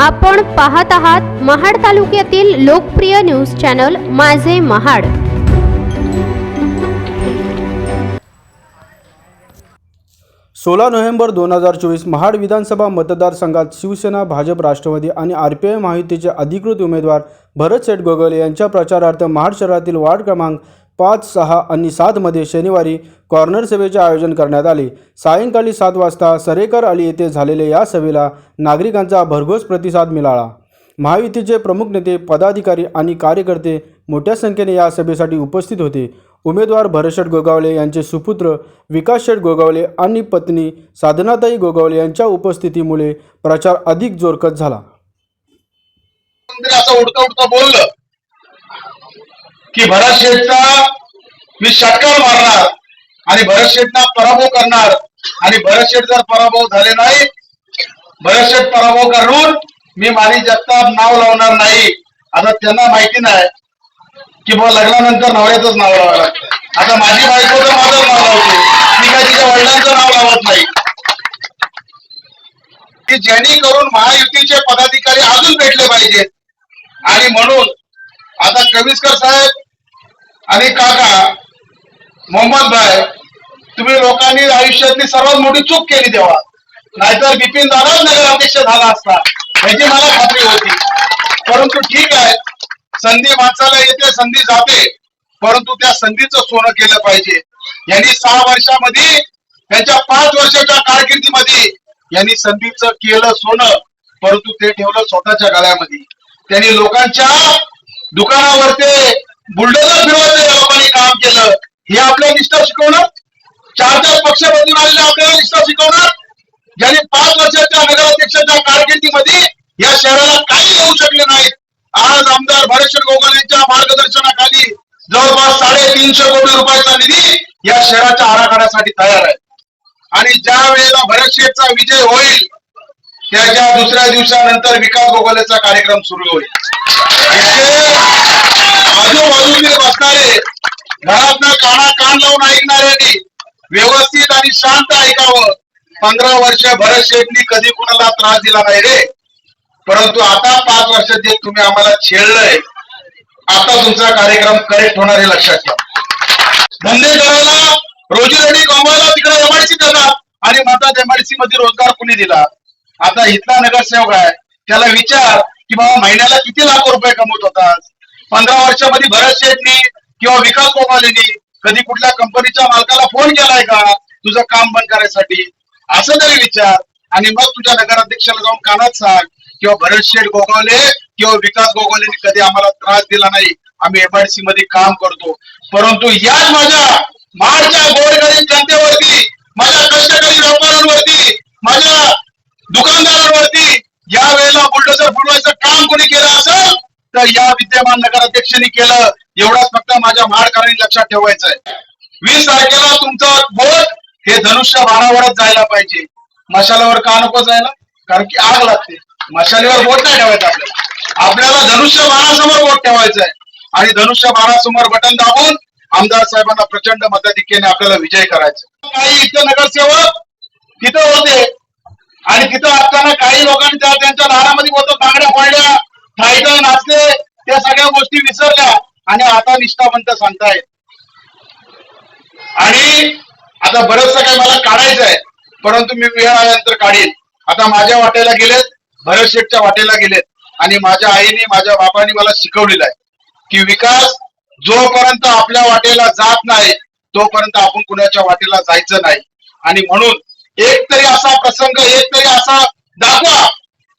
आपण पाहत आहात महाड तालुक्यातील लोकप्रिय न्यूज चॅनल माझे महाड. सोळा नोव्हेंबर दोन हजार चोवीस महाड विधानसभा मतदारसंघात शिवसेना भाजप राष्ट्रवादी आणि आर पी आय महायुतीचे अधिकृत उमेदवार भरत शेठ गोगल यांच्या प्रचारार्थ महाड शहरातील वार्ड क्रमांक पाच सहा आणि सातमध्ये शनिवारी कॉर्नर सभेचे आयोजन करण्यात आले. सायंकाळी सात वाजता सरेकर अली येथे झालेल्या या सभेला नागरिकांचा भरघोस प्रतिसाद मिळाला. महायुतीचे प्रमुख नेते पदाधिकारी आणि कार्यकर्ते मोठ्या संख्येने या सभेसाठी उपस्थित होते. उमेदवार भरतशेठ गोगावले यांचे सुपुत्र विकास शेठ गोगावले आणि पत्नी साधनाताई गोगावले यांच्या उपस्थितीमुळे प्रचार अधिक जोरकत झाला. असं उडता उडता बोललं. की भरत शेठचा मी षटकार मारणार आणि भरत शेठना पराभव करणार. आणि भरत शेठ जर पराभव झाले नाही भरत शेठ पराभव करून मी माली जगताप नाव लावणार नाही. आता त्यांना माहिती नाही की बुवा लग्नानंतर नवऱ्याचंच नाव लावावं लागतं. आता माझी बायको तर माझं नाव लावते. मी काय तिच्या वडिलांचं नाव लावत नाही. की जेणेकरून महायुतीचे पदाधिकारी अजून भेटले पाहिजेत. आणि म्हणून कविस्कर साहेब आणि काका मोहम्मद भाई तुम्ही लोकांनी आयुष्यातली सर्वात मोठी चूक केली तेव्हा. नाहीतर बिपिन दादाच नगराध्यक्ष झाला असता. याची मला खात्री होती. परंतु ठीक आहे संधी माणसाला येते संधी जाते परंतु त्या संधीचं सोनं केलं पाहिजे. यांनी सहा वर्षामध्ये त्यांच्या पाच वर्षाच्या कारकिर्दीमध्ये यांनी संधीचं केलं सोनं परंतु ते ठेवलं स्वतःच्या गळ्यामध्ये. त्यांनी लोकांच्या दुकानावरती बुलडोजर फिरवायचं या लोकांनी काम केलं. हे आपल्या निष्ठा शिकवणं चार चार पक्ष बदलून आलेले आपल्याला निष्ठा शिकवणार? ज्यांनी पाच वर्षाच्या नगराध्यक्षाच्या कारकिर्दीमध्ये या शहराला काही येऊ शकले नाहीत. आज आमदार भरेश्वर गोगाल यांच्या मार्गदर्शनाखाली जवळपास साडेतीनशे कोटी रुपयाचा निधी या शहराच्या आराखड्यासाठी तयार आहे. आणि ज्या वेळेला भरत शेठचा विजय होईल त्याच्या दुसऱ्या दिवसानंतर विकास गोगलेचा कार्यक्रम सुरू होईल. आजूबाजूने बसणारे घरातनं काना कान लावून ऐकणाऱ्यांनी व्यवस्थित आणि शांत ऐकावं. पंधरा वर्ष भरत शेठनी कधी कुणाला त्रास दिला नाही रे. परंतु आता पाच वर्ष जे तुम्ही आम्हाला छेडलंय आता तुमचा कार्यक्रम करेक्ट होणार हे लक्षात घ्या धंदे करायला रोजी रेडी कमवायला तिकडे एमआयसी देतात आणि म्हणतात एमआयसी मध्ये रोजगार कुणी दिला? आता इथला नगरसेवक आहे त्याला विचार की बाबा महिन्याला किती लाख रुपये कमवत होतास पंधरा वर्षामध्ये भरत शेठनी किंवा विकास कोपालेनी कधी कुठल्या कंपनीच्या मालकाला फोन केलाय का तुझं काम बंद करायसाठी? असं तरी विचार आणि मग तुझ्या नगराध्यक्षाला जाऊन कानात सांग किंवा भरत शेठ गोगावले किंवा विकास गोगावलेनी कधी आम्हाला त्रास दिला नाही. आम्ही एमआयडीसी मध्ये काम करतो. परंतु याच माझ्या महाडच्या गोरगरीब जनतेवरती माझ्या कष्टकरी व्यापाऱ्यांवरती माझ्या दुकानदारांवरती या वेळेला बुलडोजर फुटवायचं काम कोणी केलं असेल तर या विद्यमान नगराध्यक्षांनी केलं. एवढाच फक्त माझ्या महाडकरांनी लक्षात ठेवायचं आहे वीस तारखेला तुमचं बोट हे धनुष्य बाणावरच जायला पाहिजे. मशालावर का नको जायला? कारण की आग लागते. मशालीवर बोट नाही ठेवायचं आपल्याला. आपल्याला धनुष्य बाळासमोर बोट ठेवायचं आहे आणि धनुष्य बाणासमोर बटन दाबून आमदार साहेबांना प्रचंड मताधिक्याने आपल्याला विजय करायचा काही इथं नगरसेवक तिथं होते. आणि तिथं असताना काही लोकांनी त्या त्यांच्या दारामध्ये बोलतो बांगड्या पडल्या फायदा नाचले त्या सगळ्या गोष्टी विसरल्या. आणि आता निष्ठावंत सांगतायत. आणि आता बरंचसं काही मला काढायचं आहे परंतु मी वेळ आल्यानंतर काढीन. आता माझ्या वाटेला गेलेत भरत शेठच्या वाटेला गेलेत. आणि माझ्या आईने माझ्या बापाने मला शिकवलेलं आहे की विकास जोपर्यंत आपल्या वाटेला जात नाही तोपर्यंत आपण कुणाच्या वाटेला जायचं नाही. आणि म्हणून एक तरी असा प्रसंग एक तरी असा दाखवा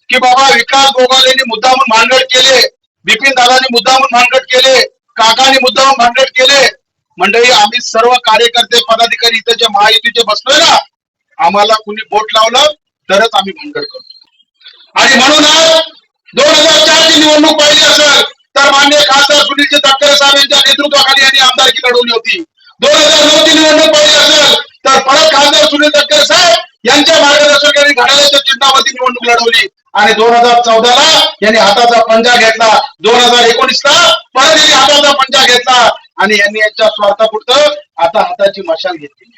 की बाबा विकास गोगालेंनी मुद्दामून भानगड केले बिपिन दादाने मुद्दामून भानगड केले काकाने मुद्दामून भानगड केले. मंडळी आम्ही सर्व कार्यकर्ते पदाधिकारी इथे जे महायुतीचे बसलोय ना आम्हाला कुणी बोट लावलं तरच आम्ही भानगड करतो. आणि म्हणून दोन हजार चारची निवडणूक पाहिली असेल तर मान्य खासदार सुनीलजी तटकरे साहेब यांच्या नेतृत्वाखाली यांनी आमदारकी लढवली होती. दोन हजार नऊ ची निवडणूक पाहिली असेल तर परत मार्गदर्शनाखाली घड्याळाच्या चिन्हावरती निवडणूक लढवली. आणि दोन हजार चौदाला यांनी हाताचा पंजा घेतला. दोन हजार एकोणीस ला परत यांनी हाताचा पंजा घेतला. आणि यांनी यांच्या स्वार्थापुरतं आता हाताची मशाल घेतली.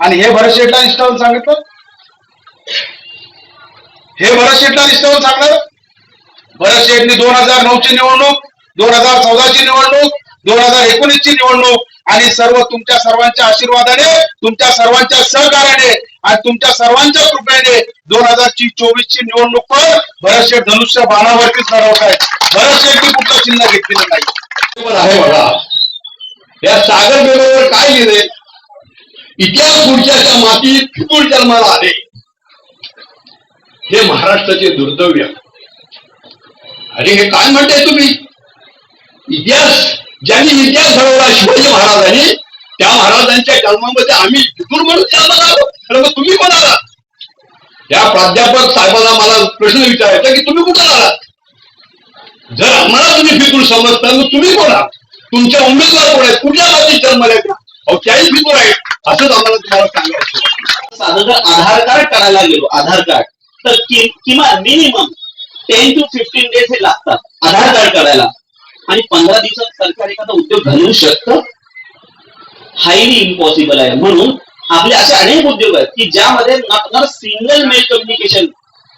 आणि हे भरत शेठला निष्ठावून सांगितलं? हे भरत शेठला निष्ठावून सांगणार? भरत शेठनी दोन हजार नऊची निवडणूक दोन हजार चौदाची निवडणूक दोन हजार एकोणीसची निवडणूक आणि सर्व तुमच्या सर्वांच्या आशीर्वादाने तुमच्या सर्वांच्या सहकार्याने आणि तुमच्या सर्वांच्या कृपेने दोन हजार चोवीस ची निवडणूक पण भरत धनुष्य बाणावरतीच लढवत आहेत. बरेचसे कुठलं चिन्ह घेतलेलं नाही. आहे बघा या सागर बेटावर काय लिहिले इतिहास पुढच्या मातीत फिकूळ जन्माला आले. हे महाराष्ट्राचे दुर्दैव्य आणि हे काय म्हणताय तुम्ही? इतिहास ज्यांनी इतिहास घडवला शिवाजी महाराजांनी त्या महाराजांच्या जन्मामध्ये आम्ही फिकूळ म्हणून जन्माला आलो. मग तुम्ही कोण आलात त्या प्राध्यापक साहेबांना मला प्रश्न विचारायचा की तुम्ही कुठं आलात जर आम्हाला तुम्ही फिकूर समजता मग तुम्ही कोण आहात? तुमच्या उमेदवार कोण आहेत? कुठल्या जातीत जन्माला का अहो त्याही फिकूर आहेत. असंच आम्हाला तुम्हाला सांगायचं साधं जर आधार कार्ड करायला गेलो आधार कार्ड तर किमान minimum ten to fifteen days हे लागतात आधार कार्ड करायला. आणि पंधरा दिवसात सरकार एखादा उद्योग घालवू शकतं? हायली इम्पॉसिबल आहे. म्हणून आपले असे अनेक उद्योग आहेत की ज्यामध्ये not single mail communication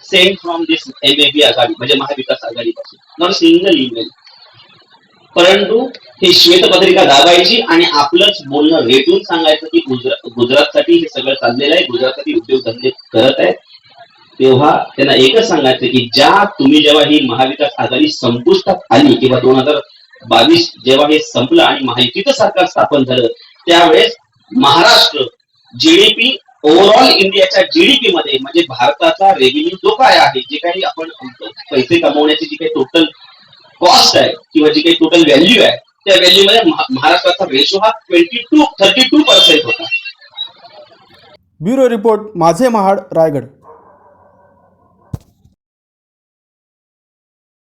same from this M आघाडी म्हणजे महाविकास आघाडीपासून. नॉट सिंगल ईमेल परंतु हे श्वेतपत्रिका दाबायची आणि आपलंच बोलणं रेटून सांगायचं की गुजरात गुजरातसाठी हे सगळं चाललेलं आहे गुजरातसाठी उद्योगधंदे करत आहेत. तेव्हा त्यांना एकच सांगायचं की ज्या तुम्ही जेव्हा ही महाविकास आघाडी संपुष्टात आली किंवा दोन हजार बावीस जेव्हा हे संपलं आणि महायुतीचं सरकार स्थापन झालं त्यावेळेस महाराष्ट्र जीडीपी ओव्हरऑल इंडियाच्या जीडीपी मध्ये म्हणजे भारताचा रेव्हेन्यू जो काय आहे जे काही आपण पैसे कमवण्याची जी काही टोटल कॉस्ट आहे किंवा जी काही टोटल व्हॅल्यू आहे त्या व्हॅल्यू मध्ये महाराष्ट्राचा रेशो हा twenty two thirty two percent होता. ब्युरो रिपोर्ट माझे महाड रायगड.